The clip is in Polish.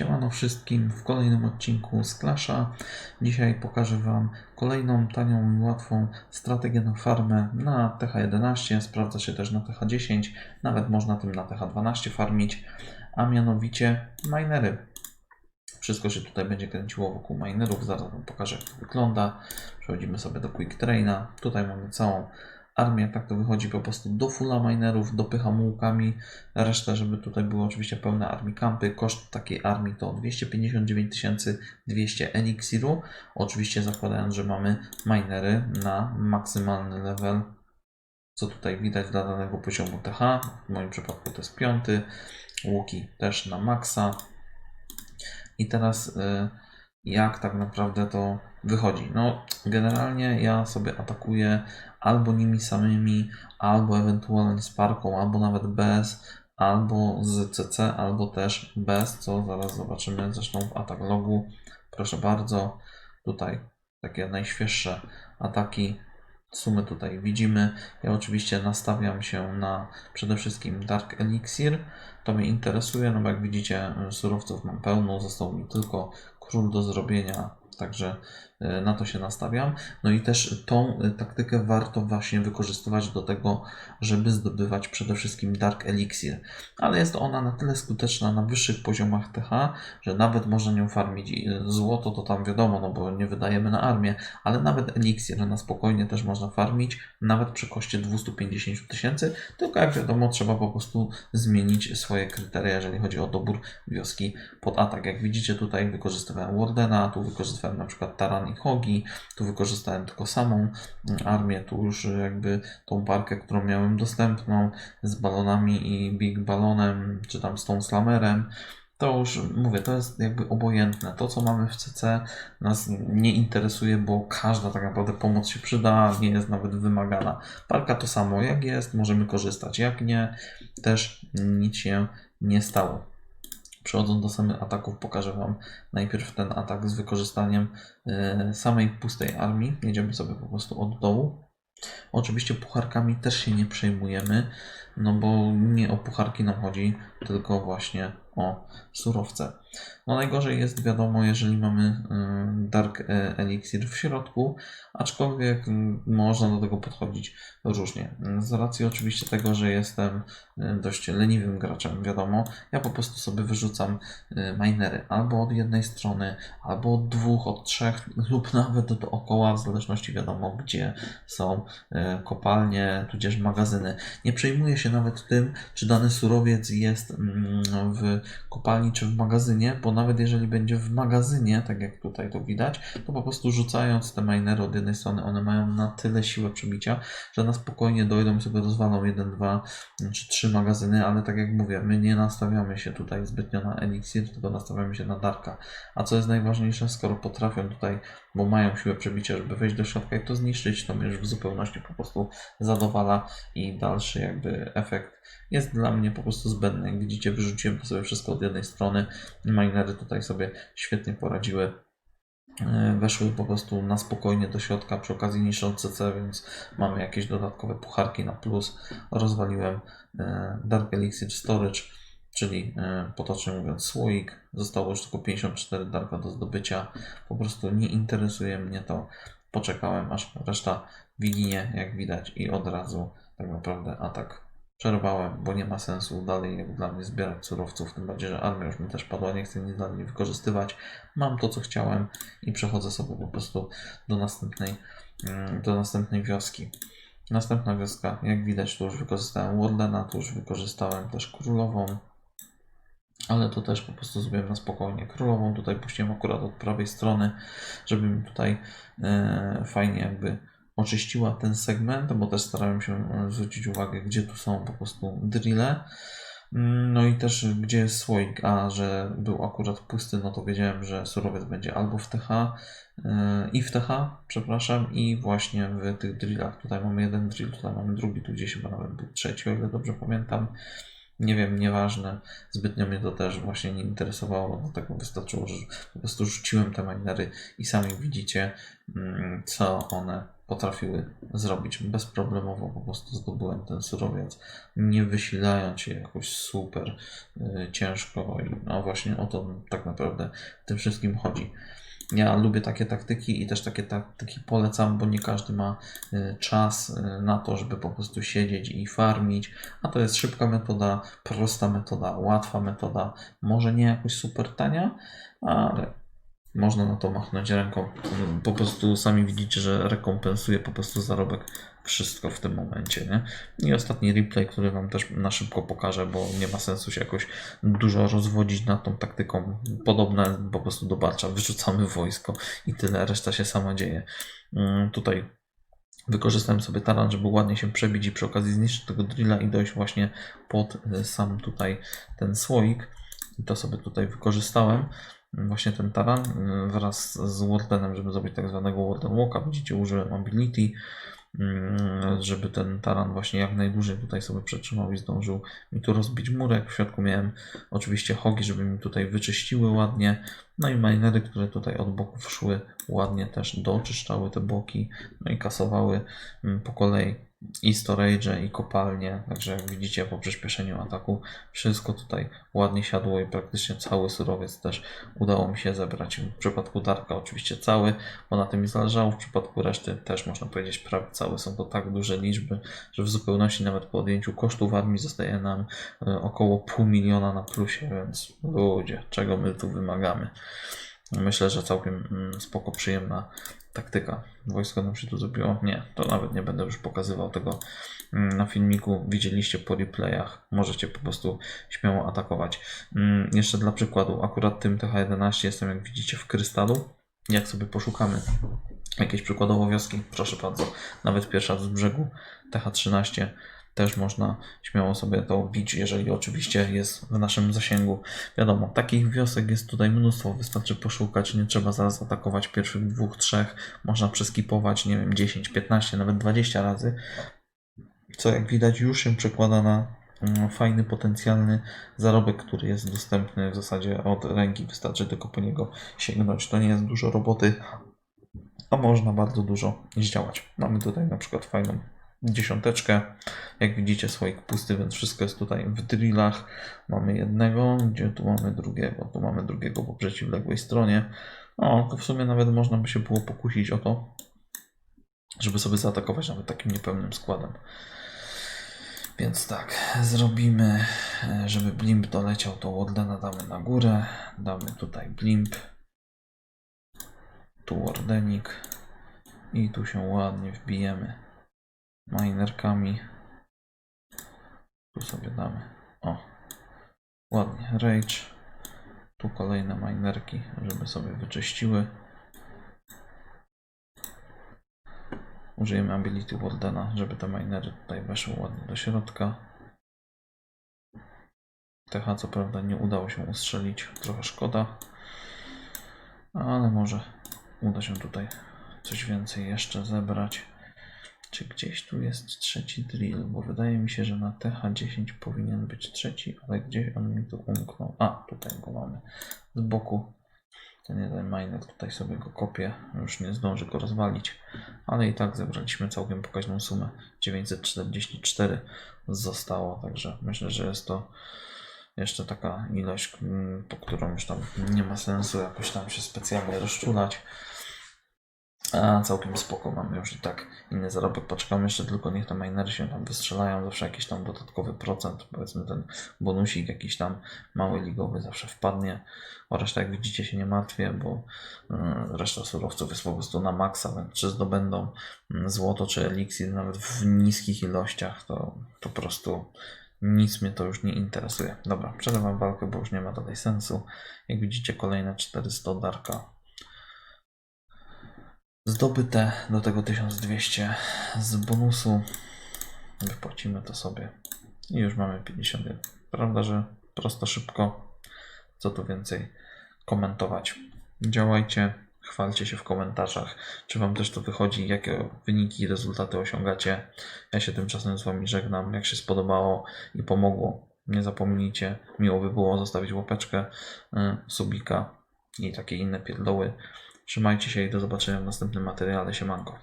Siemano wszystkim w kolejnym odcinku z Clasha. Dzisiaj pokażę Wam kolejną tanią i łatwą strategię na farmę na TH11. Sprawdza się też na TH10, nawet można tym na TH12 farmić, a mianowicie minery. Wszystko się tutaj będzie kręciło wokół minerów, zaraz Wam pokażę jak to wygląda. Przechodzimy sobie do Quick Traina. Tutaj mamy całą armię, tak to wychodzi po prostu do fulla minerów, dopycham łukami, resztę, żeby tutaj były oczywiście pełne armii kampy. Koszt takiej armii to 259 200 elixiru, oczywiście zakładając, że mamy minery na maksymalny level, co tutaj widać dla danego poziomu TH, w moim przypadku to jest piąty, łuki też na maksa. I teraz y, jak tak naprawdę to wychodzi? No, generalnie ja sobie atakuję albo nimi samymi, albo ewentualnie z parką, albo nawet bez, albo z CC, albo też bez, co zaraz zobaczymy zresztą w atak logu. Proszę bardzo, tutaj takie najświeższe ataki. Sumy tutaj widzimy. Ja oczywiście nastawiam się na przede wszystkim Dark Elixir. To mnie interesuje, no bo jak widzicie surowców mam pełno, został mi tylko król do zrobienia, także na to się nastawiam. No i też tą e, taktykę warto właśnie wykorzystywać do tego, żeby zdobywać przede wszystkim Dark Elixir. Ale jest ona na tyle skuteczna na wyższych poziomach TH, że nawet można nią farmić e, złoto, to tam wiadomo, no bo nie wydajemy na armię, ale nawet Elixir na spokojnie też można farmić, nawet przy koszcie 250 tysięcy, tylko jak wiadomo trzeba po prostu zmienić swoje kryteria, jeżeli chodzi o dobór wioski pod atak. Jak widzicie tutaj wykorzystywałem Wardena, tu wykorzystywałem na przykład Taran i Hogi, tu wykorzystałem tylko samą mm, armię, tu już jakby tą parkę, którą miałem dostępną z balonami i Big Ballonem, czy tam z tą Slamerem, to już mówię, to jest jakby obojętne. To, co mamy w CC, nas nie interesuje, bo każda tak naprawdę pomoc się przyda, nie jest nawet wymagana. Parka to samo, jak jest, możemy korzystać, jak nie, też nic się nie stało. Przechodząc do samych ataków, pokażę Wam najpierw ten atak z wykorzystaniem e, samej pustej armii. Jedziemy sobie po prostu od dołu. Oczywiście pucharkami też się nie przejmujemy, no bo nie o pucharki nam chodzi, tylko właśnie o surowce. No najgorzej jest wiadomo, jeżeli mamy y, Dark e, Elixir w środku, aczkolwiek mm, można do tego podchodzić różnie. Z racji oczywiście tego, że jestem y, dość leniwym graczem, wiadomo, ja po prostu sobie wyrzucam y, minery albo od jednej strony, albo od dwóch, od trzech lub nawet dookoła, w zależności wiadomo gdzie są kopalnie, tudzież magazyny. Nie przejmuję się nawet tym, czy dany surowiec jest mm, w kopalni czy w magazynie, bo nawet jeżeli będzie w magazynie, tak jak tutaj to widać, to po prostu rzucając te minery od jednej strony, one mają na tyle siłę przebicia, że na spokojnie dojdą i sobie rozwalą jeden, dwa czy trzy magazyny, ale tak jak mówię, my nie nastawiamy się tutaj zbytnio na Elixir, tylko nastawiamy się na Darka. A co jest najważniejsze, skoro potrafią tutaj, bo mają siłę przebicia, żeby wejść do środka i to zniszczyć, to mnie już w zupełności po prostu zadowala i dalszy jakby efekt jest dla mnie po prostu zbędny. Jak widzicie, wyrzuciłem to sobie wszystko od jednej strony. Minery tutaj sobie świetnie poradziły. E, weszły po prostu na spokojnie do środka przy okazji niszcząc CC, więc mamy jakieś dodatkowe pucharki na plus. Rozwaliłem e, Dark Elixir Storage, czyli e, potocznie mówiąc słoik. Zostało już tylko 54 Darka do zdobycia. Po prostu nie interesuje mnie to. Poczekałem aż reszta wiginie, jak widać, i od razu tak naprawdę atak przerwałem, bo nie ma sensu dalej dla mnie zbierać surowców, tym bardziej, że armia już mi też padła, nie chcę nic dalej wykorzystywać. Mam to, co chciałem i przechodzę sobie po prostu do następnej, mm, do następnej wioski. Następna wioska, jak widać, tu już wykorzystałem Wardena, tu już wykorzystałem też królową, ale to też po prostu zrobiłem na spokojnie. Królową tutaj puściłem akurat od prawej strony, żeby mi tutaj e, fajnie jakby oczyściła ten segment, bo też starałem się e, zwrócić uwagę, gdzie tu są po prostu drille. Mm, No i też gdzie jest słoik, a że był akurat pusty, no to wiedziałem, że surowiec będzie albo w TH yy, i w TH, przepraszam, i właśnie w tych drillach. Tutaj mamy jeden drill, tutaj mamy drugi, tu gdzieś chyba nawet był trzeci, o ile dobrze pamiętam. Nie wiem, nieważne. Zbytnio mnie to też właśnie nie interesowało, dlatego wystarczyło, że po prostu rzuciłem te minery i sami widzicie, mm, co one potrafiły zrobić. Bezproblemowo po prostu zdobyłem ten surowiec, nie wysilając się jakoś super y, ciężko i no właśnie o to tak naprawdę tym wszystkim chodzi. Ja lubię takie taktyki i też takie taktyki polecam, bo nie każdy ma y, czas y, na to, żeby po prostu siedzieć i farmić. A to jest szybka metoda, prosta metoda, łatwa metoda. Może nie jakoś super tania, ale można na to machnąć ręką. Po prostu sami widzicie, że rekompensuje po prostu zarobek wszystko w tym momencie, nie? I ostatni replay, który Wam też na szybko pokażę, bo nie ma sensu się jakoś dużo rozwodzić nad tą taktyką. Podobne po prostu do barcza, wyrzucamy wojsko i tyle, reszta się sama dzieje. Mm, Tutaj wykorzystałem sobie taran, żeby ładnie się przebić i przy okazji zniszczyć tego drilla i dojść właśnie pod y, sam tutaj ten słoik. I to sobie tutaj wykorzystałem właśnie ten taran y, wraz z Wardenem, żeby zrobić tak zwanego Warden Walka. Widzicie, użyłem Ability, mm, żeby ten taran właśnie jak najdłużej tutaj sobie przetrzymał i zdążył mi tu rozbić murek. W środku miałem oczywiście hogi, żeby mi tutaj wyczyściły ładnie. No i minery, które tutaj od boków szły ładnie też doczyszczały te boki, no i kasowały mm, po kolei i storage, i kopalnie. Także jak widzicie po przyspieszeniu ataku wszystko tutaj ładnie siadło i praktycznie cały surowiec też udało mi się zebrać. W przypadku Darka oczywiście cały, bo na tym mi zależało. W przypadku reszty też można powiedzieć prawie cały. Są to tak duże liczby, że w zupełności nawet po odjęciu kosztów armii zostaje nam e, około pół miliona na plusie, więc ludzie, czego my tu wymagamy? Myślę, że całkiem mm, spoko, przyjemna taktyka. Wojsko nam się tu zrobiło. Nie, to nawet nie będę już pokazywał tego mm, na filmiku. Widzieliście po replayach. Możecie po prostu śmiało atakować. Mm, Jeszcze dla przykładu, akurat tym TH11 jestem, jak widzicie, w krystalu. Jak sobie poszukamy jakieś przykładowo wioski, proszę bardzo, nawet pierwsza z brzegu TH13 też można śmiało sobie to bić, jeżeli oczywiście jest w naszym zasięgu. Wiadomo, takich wiosek jest tutaj mnóstwo, wystarczy poszukać, nie trzeba zaraz atakować pierwszych dwóch, trzech, można przeskipować, nie wiem, 10, 15, nawet 20 razy, co jak widać już się przekłada na mm, fajny, potencjalny zarobek, który jest dostępny w zasadzie od ręki, wystarczy tylko po niego sięgnąć. To nie jest dużo roboty, a można bardzo dużo zdziałać. Mamy tutaj na przykład fajną dziesiąteczkę. Jak widzicie, słoik pusty, więc wszystko jest tutaj w drillach. Mamy jednego, gdzie tu mamy drugiego, tu mamy drugiego po przeciwległej stronie. O, to w sumie nawet można by się było pokusić o to, żeby sobie zaatakować nawet takim niepełnym składem. Więc tak, zrobimy, e, żeby blimp doleciał, to Wardena damy na górę. Damy tutaj blimp. Tu Wardenik. I tu się ładnie wbijemy minerkami. Tu sobie damy. O, ładnie. Rage. Tu kolejne minerki, żeby sobie wyczyściły. Użyjemy Ability Wardena, żeby te minery tutaj weszły ładnie do środka. TH co prawda nie udało się ustrzelić, trochę szkoda. Ale może uda się tutaj coś więcej jeszcze zebrać. Czy gdzieś tu jest trzeci drill? Bo wydaje mi się, że na TH10 powinien być trzeci, ale gdzieś on mi tu umknął. A, tutaj go mamy. Z boku ten jeden miner, tutaj sobie go kopię. Już nie zdążę go rozwalić. Ale i tak zebraliśmy całkiem pokaźną sumę. 944 zostało, także myślę, że jest to jeszcze taka ilość, mm, po którą już tam nie ma sensu jakoś tam się specjalnie rozczulać. A całkiem spoko, mamy już i tak inny zarobek. Poczekamy jeszcze tylko, niech te minery się tam wystrzelają. Zawsze jakiś tam dodatkowy procent, powiedzmy ten bonusik jakiś tam mały ligowy zawsze wpadnie. O resztę, jak widzicie, się nie martwię, bo y, reszta surowców jest po prostu na maksa, więc czy zdobędą y, złoto czy eliksir nawet w niskich ilościach, to po prostu nic mnie to już nie interesuje. Dobra, przerywam walkę, bo już nie ma tutaj sensu. Jak widzicie, kolejne 400 darka zdobyte do tego 1200 z bonusu. Wypłacimy to sobie i już mamy 51. Prawda, że prosto, szybko. Co tu więcej komentować? Działajcie, chwalcie się w komentarzach, czy Wam też to wychodzi, jakie wyniki i rezultaty osiągacie. Ja się tymczasem z Wami żegnam. Jak się spodobało i pomogło, nie zapomnijcie. Miło by było zostawić łapeczkę, y, subika i takie inne pierdoły. Trzymajcie się i do zobaczenia w następnym materiale. Siemanko.